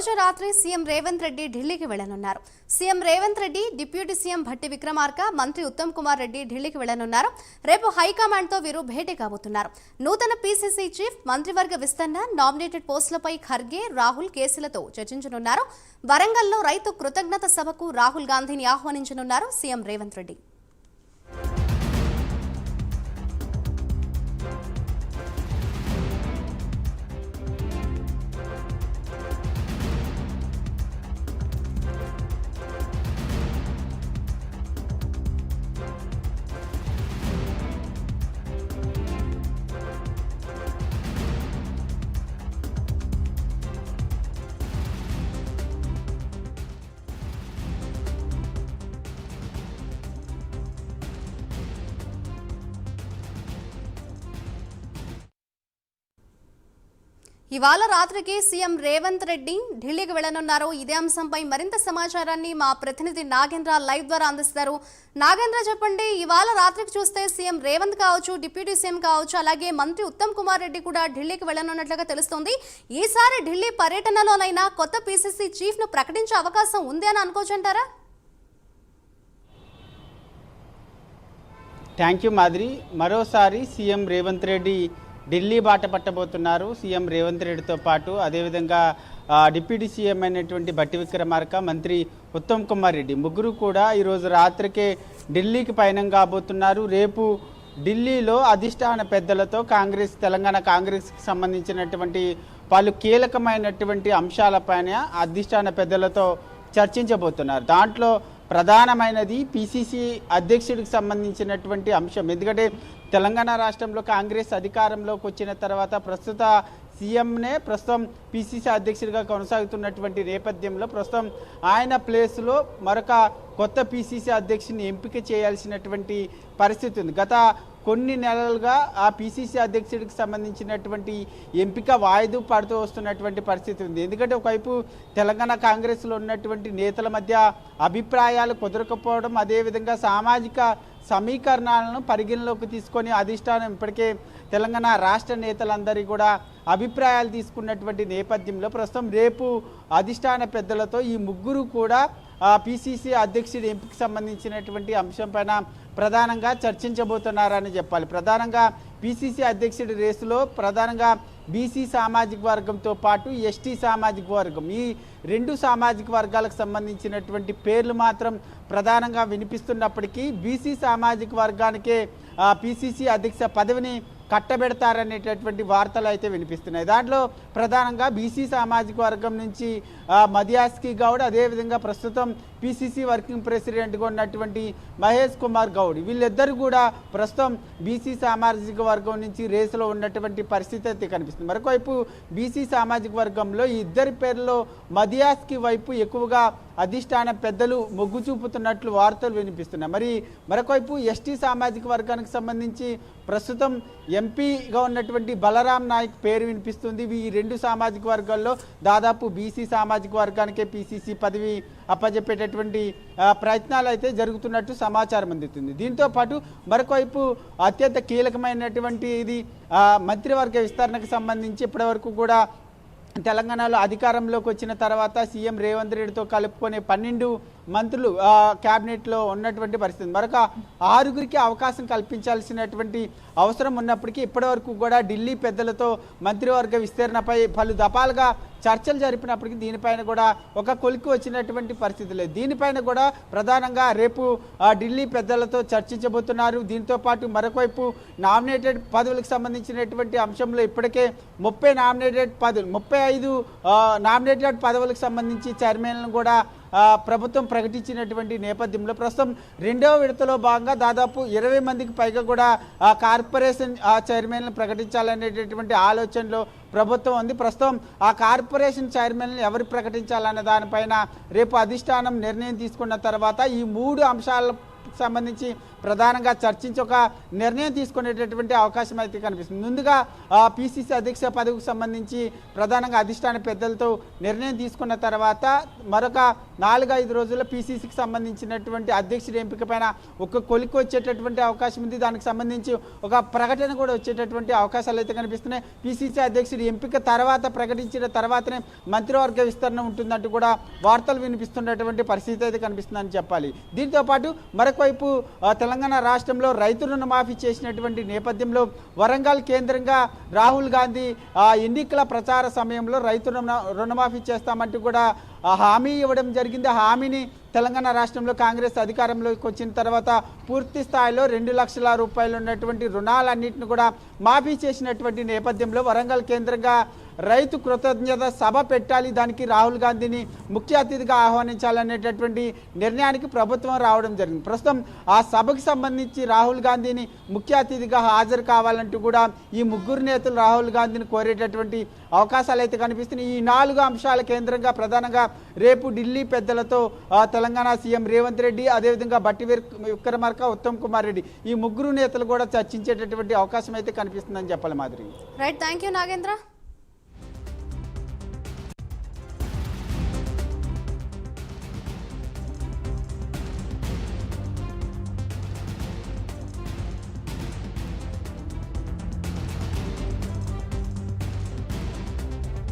రోజు రాత్రి సీఎం రేవంత్ రెడ్డి ఢిల్లీకి వెళ్ళనున్నారు. CM Revanth Reddy deputy CM Bhatti Vikramarka మంత్రి ఉత్తమ్ కుమార్ రెడ్డి ఢిల్లీకి వెళ్ళనున్నారు. రేపు హైకమాండ్తో వీరు భేటీ కాబోతున్నారు. నూతన పీసీసీ చీఫ్ మంత్రివర్గ విస్తరణ నామినేటెడ్ పోస్టులపై ఖర్గే రాహుల్ కేసులతో చర్చించనున్నారు. వరంగల్లో రైతు కృతజ్ఞత సభకు రాహుల్ గాంధీని ఆహ్వానించనున్నారు సీఎం రేవంత్ రెడ్డి. ఇవాళ రాత్రికి సీఎం రేవంత్ రెడ్డి ఢిల్లీకి వెళ్ళనున్నారు ఇదే అంశంపై మరింత సమాచారాన్ని మా ప్రతినిధి నాగేంద్ర లైవ్ ద్వారా అందిస్తారు. నాగేంద్ర చెప్పండి ఇవాళ రాత్రికి చూస్తే సీఎం రేవంత్ కావచ్చు డిప్యూటీ సీఎం కావచ్చు అలాగే మంత్రి ఉత్తమ్ కుమార్ రెడ్డి కూడా ఢిల్లీకి వెళ్ళనున్నట్లుగా తెలుస్తోంది. ఈసారి ఢిల్లీ పర్యటనలోనైనా కొత్త పీసీసీ చీఫ్ను ప్రకటించే అవకాశం ఉంది అని అనుకోవచ్చంటారా థ్యాంక్ యూ మాదిరి మరోసారి సీఎం రేవంత్ రెడ్డి ఢిల్లీ బాట పట్టబోతున్నారు. సీఎం రేవంత్ రెడ్డితో పాటు అదేవిధంగా డిప్యూటీ సీఎం అయినటువంటి బట్టి విక్రమార్క మంత్రి ఉత్తమ్ కుమార్ రెడ్డి ముగ్గురు కూడా ఈరోజు రాత్రికే ఢిల్లీకి పయనం కాబోతున్నారు. రేపు ఢిల్లీలో అధిష్టాన పెద్దలతో కాంగ్రెస్ తెలంగాణ కాంగ్రెస్కి సంబంధించినటువంటి పలు కీలకమైనటువంటి అంశాలపైన అధిష్టాన పెద్దలతో చర్చించబోతున్నారు. దాంట్లో ప్రధానమైనది పిసిసి అధ్యక్షుడికి సంబంధించినటువంటి అంశం. ఎందుకంటే తెలంగాణ రాష్ట్రంలో కాంగ్రెస్ అధికారంలోకి వచ్చిన తర్వాత ప్రస్తుత సీఎంనే ప్రస్తుతం పిసిసి అధ్యక్షుడిగా కొనసాగుతున్నటువంటి నేపథ్యంలో ప్రస్తుతం ఆయన ప్లేస్లో మరొక కొత్త పిసిసి అధ్యక్షుడిని ఎంపిక చేయాల్సినటువంటి పరిస్థితి ఉంది. గత కొన్ని నెలలుగా ఆ పిసిసి అధ్యక్షుడికి సంబంధించినటువంటి ఎంపిక వాయిదు పడుతూ వస్తున్నటువంటి పరిస్థితి ఉంది. ఎందుకంటే ఒకవైపు తెలంగాణ కాంగ్రెస్లో ఉన్నటువంటి నేతల మధ్య అభిప్రాయాలు కుదరకపోవడం అదేవిధంగా సామాజిక సమీకరణాలను పరిగణలోకి తీసుకొని అధిష్టానం ఇప్పటికే తెలంగాణ రాష్ట్ర నేతలందరి కూడా అభిప్రాయాలు తీసుకున్నటువంటి నేపథ్యంలో ప్రస్తుతం రేపు అధిష్టాన పెద్దలతో ఈ ముగ్గురు కూడా పిసిసి అధ్యక్షుడి ఎంపిక సంబంధించినటువంటి అంశం పైన ప్రధానంగా చర్చించబోతున్నారని చెప్పాలి. ప్రధానంగా పిసిసి అధ్యక్షుడి రేసులో ప్రధానంగా బీసీ సామాజిక వర్గంతో పాటు ఎస్టీ సామాజిక వర్గం. ఈ రెండు సామాజిక వర్గాలకు సంబంధించినటువంటి పేర్లు మాత్రం ప్రధానంగా వినిపిస్తున్నప్పటికీ బీసీ సామాజిక వర్గానికే పిసిసి అధ్యక్ష పదవిని కట్టబెడతారనేటటువంటి వార్తలు అయితే వినిపిస్తున్నాయి. దాంట్లో ప్రధానంగా బీసీ సామాజిక వర్గం నుంచి మధ్యాస్కి గౌడ్ అదేవిధంగా ప్రస్తుతం పిసిసి వర్కింగ్ ప్రెసిడెంట్గా ఉన్నటువంటి మహేష్ కుమార్ గౌడ్. వీళ్ళిద్దరు కూడా ప్రస్తుతం బీసీ సామాజిక వర్గం నుంచి రేసులో ఉన్నటువంటి పరిస్థితి అయితే కనిపిస్తుంది. మరొకవైపు బీసీ సామాజిక వర్గంలో ఈ ఇద్దరి పేర్లో మదియాస్కి వైపు ఎక్కువగా అధిష్టాన పెద్దలు మొగ్గు చూపుతున్నట్లు వార్తలు వినిపిస్తున్నాయి. మరి మరొకవైపు ఎస్టీ సామాజిక వర్గానికి సంబంధించి ప్రస్తుతం ఎంపీగా ఉన్నటువంటి బలరాం నాయక్ పేరు వినిపిస్తుంది. ఈ రెండు సామాజిక వర్గాల్లో దాదాపు బీసీ సామాజిక వర్గానికే పిసిసి పదవి అప్పజెప్పేటటువంటి ప్రయత్నాలు అయితే జరుగుతున్నట్టు సమాచారం అందుతుంది. దీంతో పాటు మరొకవైపు అత్యంత కీలకమైనటువంటి ఇది మంత్రివర్గ విస్తరణకు సంబంధించి ఇప్పటివరకు కూడా తెలంగాణలో అధికారంలోకి వచ్చిన తర్వాత సీఎం రేవంత్ రెడ్డితో కలుపుకునే పన్నెండు మంత్రులు క్యాబినెట్లో ఉన్నటువంటి పరిస్థితి. మరొక ఆరుగురికి అవకాశం కల్పించాల్సినటువంటి అవసరం ఉన్నప్పటికీ ఇప్పటివరకు కూడా ఢిల్లీ పెద్దలతో మంత్రివర్గ విస్తరణపై పలు దఫాలుగా చర్చలు జరిపినప్పటికీ దీనిపైన కూడా ఒక కొలికి వచ్చినటువంటి పరిస్థితి లేదు. దీనిపైన కూడా ప్రధానంగా రేపు ఢిల్లీ పెద్దలతో చర్చించబోతున్నారు. దీంతో పాటు మరొకవైపు నామినేటెడ్ పదవులకు సంబంధించినటువంటి అంశంలో ఇప్పటికే ముప్పై నామినేటెడ్ పదవులు ముప్పై ఐదు నామినేటెడ్ పదవులకు సంబంధించి చైర్మన్లను కూడా ప్రభుత్వం ప్రకటించినటువంటి నేపథ్యంలో ప్రస్తుతం రెండవ విడతలో భాగంగా దాదాపు ఇరవై మందికి పైగా కూడా ఆ కార్పొరేషన్ ఆ ప్రకటించాలనేటటువంటి ఆలోచనలో ప్రభుత్వం ఉంది. ప్రస్తుతం ఆ కార్పొరేషన్ చైర్మన్లు ఎవరు ప్రకటించాలన్న దానిపైన రేపు అధిష్టానం నిర్ణయం తీసుకున్న తర్వాత ఈ మూడు అంశాల సంబంధించి ప్రధానంగా చర్చించి ఒక నిర్ణయం తీసుకునేటటువంటి అవకాశం అయితే కనిపిస్తుంది. ముందుగా పిసిసి అధ్యక్ష పదవికి సంబంధించి ప్రధానంగా అధిష్టాన పెద్దలతో నిర్ణయం తీసుకున్న తర్వాత మరొక నాలుగైదు రోజుల్లో పిసిసికి సంబంధించినటువంటి అధ్యక్షుడి ఎంపిక పైన ఒక కొలికి వచ్చేటటువంటి అవకాశం ఉంది. దానికి సంబంధించి ఒక ప్రకటన కూడా వచ్చేటటువంటి అవకాశాలు అయితే కనిపిస్తున్నాయి. పిసిసి అధ్యక్షుడి ఎంపిక తర్వాత ప్రకటించిన తర్వాతనే మంత్రివర్గ విస్తరణ ఉంటుందంటూ కూడా వార్తలు వినిపిస్తున్నటువంటి పరిస్థితి అయితే కనిపిస్తుందని చెప్పాలి. దీంతో పాటు మరొక వైపు తెలంగాణ రాష్ట్రంలో రైతు రుణమాఫీ చేసినటువంటి నేపథ్యంలో వరంగల్ కేంద్రంగా రాహుల్ గాంధీ ఎన్నికల ప్రచార సమయంలో రైతు రుణమాఫీ చేస్తామంటూ కూడా హామీ ఇవ్వడం జరిగింది. హామీని తెలంగాణ రాష్ట్రంలో కాంగ్రెస్ అధికారంలోకి వచ్చిన తర్వాత పూర్తి స్థాయిలో రెండు లక్షల రూపాయలు ఉన్నటువంటి రుణాలన్నింటిని కూడా మాఫీ చేసినటువంటి నేపథ్యంలో వరంగల్ కేంద్రంగా రైతు కృతజ్ఞత సభ పెట్టాలి. దానికి రాహుల్ గాంధీని ముఖ్య అతిథిగా ఆహ్వానించాలనేటటువంటి నిర్ణయానికి ప్రభుత్వం రావడం జరిగింది. ప్రస్తుతం ఆ సభకు సంబంధించి రాహుల్ గాంధీని ముఖ్య అతిథిగా హాజరు కావాలంటూ కూడా ఈ ముగ్గురు నేతలు రాహుల్ గాంధీని కోరేటటువంటి అవకాశాలు అయితే కనిపిస్తున్నాయి. ఈ నాలుగు అంశాల కేంద్రంగా ప్రధానంగా రేపు ఢిల్లీ పెద్దలతో తెలంగాణ సీఎం రేవంత్ రెడ్డి అదేవిధంగా బట్టి విక్రమార్క ఉత్తమ్ కుమార్ రెడ్డి ఈ ముగ్గురు నేతలు కూడా చర్చించేటటువంటి అవకాశం అయితే కనిపిస్తుందని చెప్పాలి మాదిరి రైట్ థ్యాంక్ యూ నాగేంద్ర.